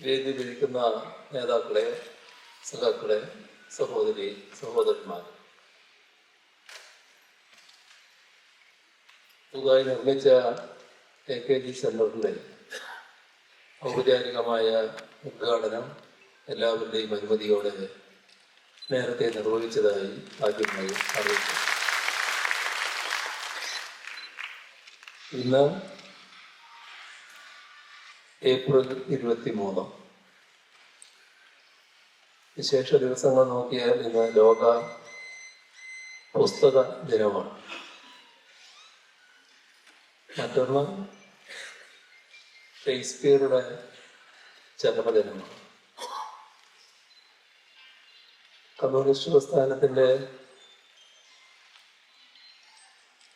വേദിയിലിരിക്കുന്ന നേതാക്കളെ സഖാക്കളെ സഹോദരി സഹോദരന്മാർ പുതുതായി നിർമ്മിച്ച എ കെ ജി സെന്ററിന്റെ ഔപചാരികമായ ഉദ്ഘാടനം എല്ലാവരുടെയും അനുമതിയോടെ നേരത്തെ നിർവഹിച്ചതായി ആദ്യമായി അറിയിച്ചു ഇന്ന് ഏപ്രിൽ ഇരുപത്തി മൂന്ന് വിശേഷ ദിവസങ്ങൾ നോക്കിയാൽ ഇന്ന് ലോക പുസ്തക ദിനമാണ്. മറ്റൊന്ന് ഷേക്സ്പിയറുടെ ജന്മദിനമാണ്. കമ്മ്യൂണിസ്റ്റ് പ്രസ്ഥാനത്തിന്റെ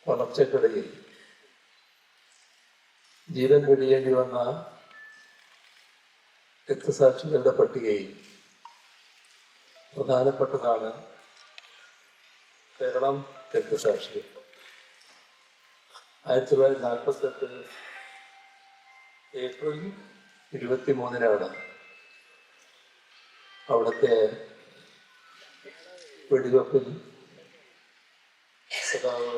വളർച്ചക്കിടയിൽ ജീവൻ വെടിയേണ്ടി വന്ന രക്തസാക്ഷികളുടെ പട്ടികയിൽ പ്രധാനപ്പെട്ടതാണ് കേരളം രക്തസാക്ഷി. ആയിരത്തി തൊള്ളായിരത്തി നാൽപ്പത്തെട്ട് ഏപ്രിൽ ഇരുപത്തി മൂന്നിനാണ് അവിടുത്തെ വെടിവെപ്പിൽ സദാവ്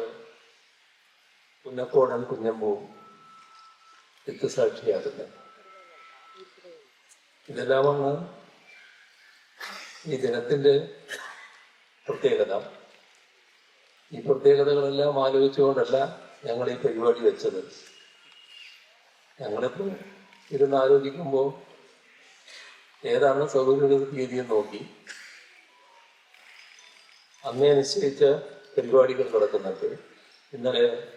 പുന്നക്കോടൻ കുഞ്ഞമ്പൂ രക്തസാക്ഷിയാകുന്നത്. ഇതെല്ലാമാണ് ഈ ദിനത്തിന്റെ പ്രത്യേകത. ഈ പ്രത്യേകതകളെല്ലാം ആലോചിച്ചുകൊണ്ടല്ല ഞങ്ങൾ ഈ പരിപാടി വെച്ചത്. ഞങ്ങളിപ്പോൾ ഇരുന്ന് ആലോചിക്കുമ്പോൾ ഏതാണ് സൗകര്യ തീയതി എന്ന് നോക്കി. അന്നേ നിശ്ചയിച്ച പരിപാടികൾ നടക്കുന്നുണ്ട്. ഇന്നലെ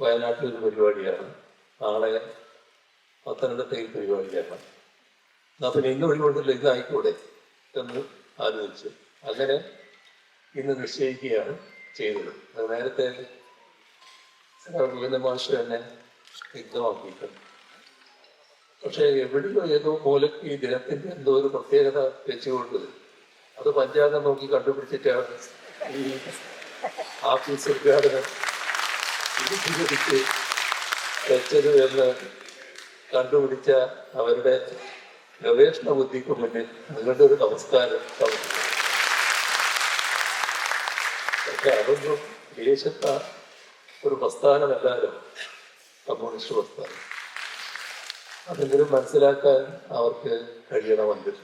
വയനാട്ടിൽ ഒരു പരിപാടിയാണ്. നാളെ പത്തനംതിട്ടയിൽ പരിപാടിയാണ്. പിന്നെ ഇന്ന് ഒഴിവുണ്ടല്ലോ ഇന്ന് ആയിക്കൂടെ എന്ന് ആലോചിച്ചു. അങ്ങനെ ഇന്ന് നിശ്ചയിക്കുകയാണ് ചെയ്തത്. അത് നേരത്തെ ഗോവിന്ദ മാഷ് തന്നെ വ്യക്തമാക്കിയിട്ടുണ്ട് പക്ഷെ എവിടെയോ ഏതോ പോലെ ഈ ദിനത്തിന്റെ എന്തോ ഒരു പ്രത്യേകത വെച്ചുകൊണ്ട് അത് പഞ്ചാംഗം നോക്കി കണ്ടുപിടിച്ചിട്ടാണ് ഈ ആഫീസ് ഉദ്ഘാടനം വെച്ചത് എന്ന് കണ്ടുപിടിച്ച അവരുടെ ഗവേഷണ ബുദ്ധിക്ക് മുന്നിൽ നിങ്ങളുടെ ഒരു നമസ്കാരം. പക്ഷെ അതൊന്നും ദേശത്ത ഒരു പ്രസ്ഥാനമല്ലാലോ കമ്മ്യൂണിസ്റ്റ് പ്രസ്ഥാനം. അതെങ്കിലും മനസ്സിലാക്കാൻ അവർക്ക് കഴിയണമെങ്കിൽ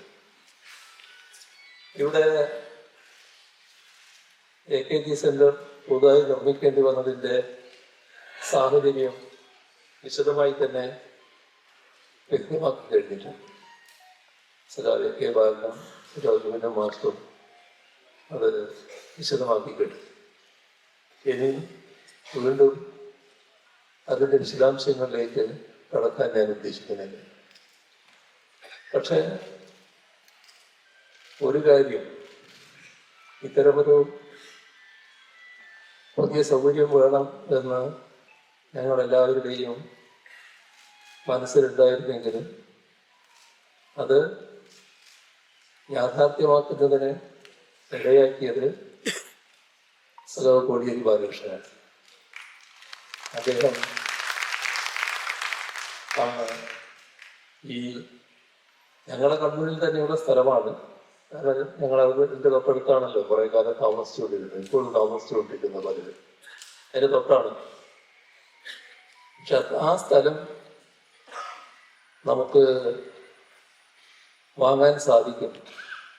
ഇവിടെ എ കെ ജി സെന്റർ പുതുതായി നിർമ്മിക്കേണ്ടി വന്നതിന്റെ സാഹചര്യം വിശദമായി തന്നെ വ്യക്തമാക്കി കഴിഞ്ഞിട്ടുണ്ട്. സദാവ് കെ ബാലനും മാത്രം അത് വിശദമാക്കി കിട്ടും ഇനി വീണ്ടും അതിന്റെ വിശദാംശങ്ങളിലേക്ക് കടക്കാൻ ഞാൻ ഉദ്ദേശിക്കുന്നില്ല. പക്ഷേ ഒരു കാര്യം ഇത്തരമൊരു പുതിയ സൗകര്യം വേണം എന്ന് ഞങ്ങളെല്ലാവരുടെയും മനസ്സിലുണ്ടായിരുന്നെങ്കിലും അത് യാഥാർത്ഥ്യമാക്കുന്നതിന് ഇടയാക്കിയത് സലോ കോടിയേരി ബാലകൃഷ്ണനാണ്. അദ്ദേഹം ഈ ഞങ്ങളുടെ കണ്ണൂരിൽ തന്നെയുള്ള സ്ഥലമാണ്. കാരണം ഞങ്ങൾ അതിന്റെ തൊട്ടടുത്താണല്ലോ കുറെ കാലം താമസിച്ചുകൊണ്ടിരുന്നത്. ഇപ്പോഴും താമസിച്ചുകൊണ്ടിരിക്കുന്ന പലരും. അതിന്റെ തൊട്ടാണ്. പക്ഷെ ആ സ്ഥലം നമുക്ക് വാങ്ങാൻ സാധിക്കും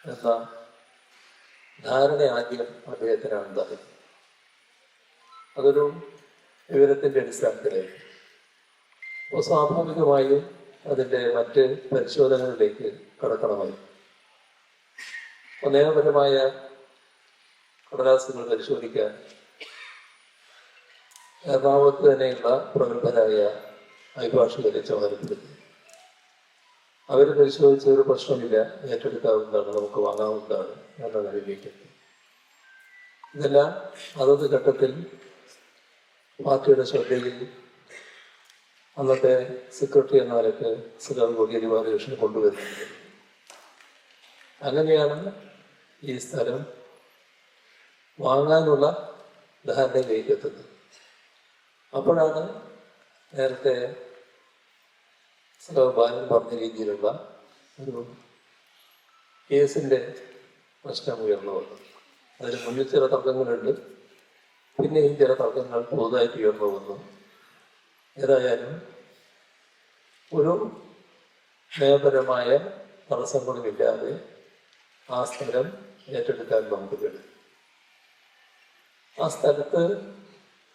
എന്ന ധാരണ ആദ്യം അദ്ദേഹത്തിനാണ് ഉണ്ടായത്. അതൊരു വിവരത്തിന്റെ അടിസ്ഥാനത്തിലായിരുന്നു. അപ്പോൾ സ്വാഭാവികമായും അതിന്റെ മറ്റ് പരിശോധനകളിലേക്ക് കടക്കണമായി നിയമപരമായ കടലാസുകൾ പരിശോധിക്കാൻ എറണാകുളത്ത് തന്നെയുള്ള പ്രഗത്ഭരായ അഭിഭാഷകരെ ചുമതലപ്പെടുത്തി. അവർ പരിശോധിച്ച ഒരു പ്രശ്നമില്ല. ഏറ്റെടുക്കാവുന്നതാണ് നമുക്ക് വാങ്ങാവുന്നതാണ് എന്ന നിലയിലേക്ക് ഇതെല്ലാം അതത് ഘട്ടത്തിൽ പാർട്ടിയുടെ ശ്രദ്ധയിൽ അന്നത്തെ സെക്രട്ടറി എന്ന നിലയ്ക്ക് സുധാം കോടിയേരി ബാലകൃഷ്ണൻ കൊണ്ടുവരുന്നത്. അങ്ങനെയാണ് ഈ സ്ഥലം വാങ്ങാനുള്ള ധാരണയിലേക്ക് എത്തുന്നത്. അപ്പോഴാണ് നേരത്തെ ബാലൻ പറഞ്ഞ രീതിയിലുള്ള ഒരു കേസിന്റെ പ്രശ്നം ഉയർന്നു വന്നു. അതിന് മുന്നിൽ ചില തർക്കങ്ങളുണ്ട്. പിന്നെയും ചില തർക്കങ്ങൾ പുതുതായിട്ട് ഉയർന്നു വന്നു. ഏതായാലും ഒരു നയപരമായ തടസ്സങ്ങളുമില്ലാതെ ആ സ്ഥലം ഏറ്റെടുക്കാൻ നമുക്ക് കഴിയും. ആ സ്ഥലത്ത്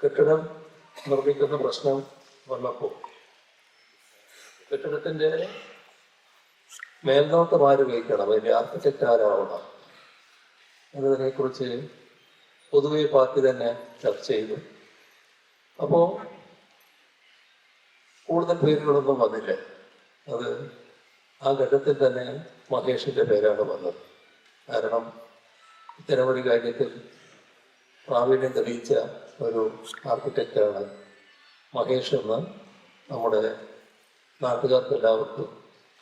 കെട്ടിടം നിർമ്മിക്കുന്ന പ്രശ്നം വന്നപ്പോൾ കെട്ടിടത്തിന്റെ മേൽനോട്ടം ആര് വഹിക്കണം അതിന്റെ ആർക്കിടെക്ട് ആരാവണം എന്നതിനെ കുറിച്ച് പൊതുവെ പാർട്ടി തന്നെ ചർച്ച ചെയ്തു. അപ്പോ കൂടുതൽ പേരുകളൊന്നും വന്നില്ല. അത് ആ ഘട്ടത്തിൽ തന്നെ മഹേഷിന്റെ പേരാണ് വന്നത്. കാരണം ഇത്തരമൊരു കാര്യത്തിൽ പ്രാവീണ്യം തെളിയിച്ച ഒരു ആർക്കിടെക്റ്റാണ് മഹേഷ് എന്ന് നമ്മുടെ നാട്ടുകാർക്ക് എല്ലാവർക്കും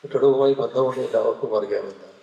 കെട്ടിടവുമായി ബന്ധമുള്ള എല്ലാവർക്കും അറിയാവുന്നതാണ്